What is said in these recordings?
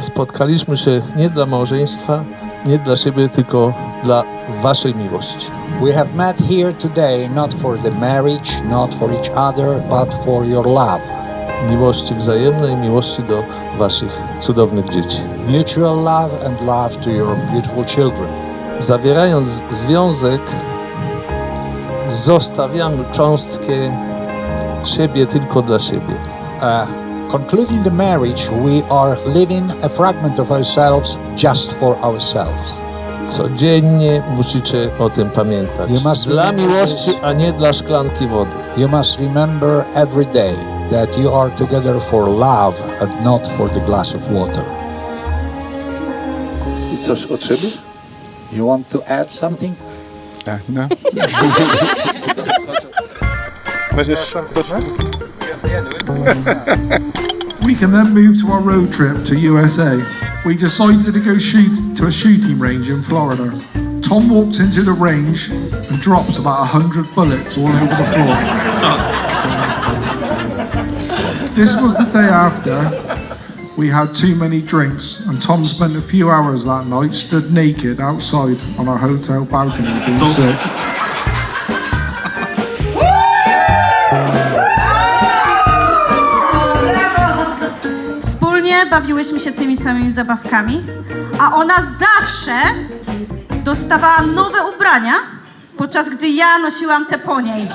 Spotkaliśmy się nie dla małżeństwa, nie dla siebie, tylko dla Waszej miłości. We have met here today not for the marriage, not for each other, but for your love. Miłości wzajemnej, miłości do Waszych cudownych dzieci. Mutual love and love to your beautiful children. Zawierając związek, zostawiamy cząstkę siebie tylko dla siebie. Uh, concluding the marriage, we are living a fragment of ourselves just for ourselves. Codziennie musicie o tym pamiętać. You must Dla remember miłości, a nie dla szklanki wody. You must remember every day that you are together for love and not for the glass of water. I coś od siebie? You want to add something? Tak, no. Weźmiesz ktoś? We can then move to our road trip to USA. We decided to go shoot to a shooting range in Florida. Tom walks into the range and drops about a hundred bullets all over the floor. This was the day after we had too many drinks, and Tom spent a few hours that night stood naked outside on our hotel balcony being sick. Bawiłyśmy się tymi samymi zabawkami, a ona zawsze dostawała nowe ubrania, podczas gdy ja nosiłam te po niej.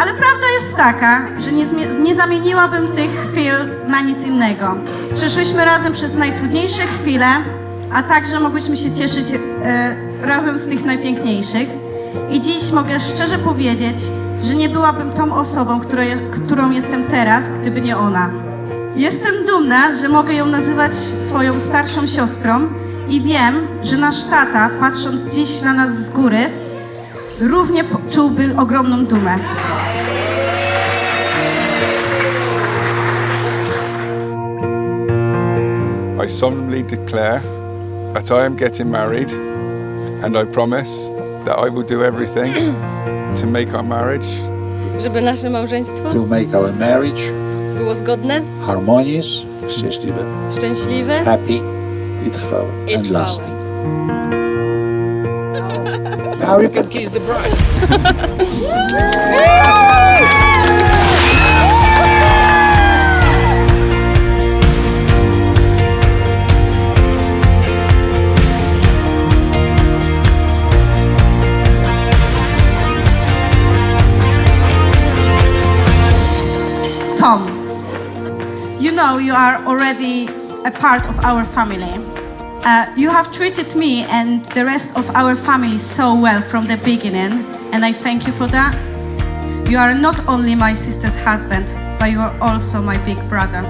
Ale prawda jest taka, że nie, nie zamieniłabym tych chwil na nic innego. Przeszłyśmy razem przez najtrudniejsze chwile, a także mogłyśmy się cieszyć e, razem z tych najpiękniejszych. I dziś mogę szczerze powiedzieć, że nie byłabym tą osobą, której, którą jestem teraz, gdyby nie ona. Jestem dumna, że mogę ją nazywać swoją starszą siostrą i wiem, że nasz tata, patrząc dziś na nas z góry, równie czułby ogromną dumę. I solemnly declare that I am getting married and I promise that I will do everything to make our marriage żeby nasze małżeństwo To make our marriage było zgodne, harmonious, Szczęśliwe szczęśliwe happy, i trwałe. i and trwałe. lasting. Now you can kiss the bride. Tom, you know you are already a part of our family. Uh, you have treated me and the rest of our family so well from the beginning, and I thank you for that. You are not only my sister's husband, but you are also my big brother.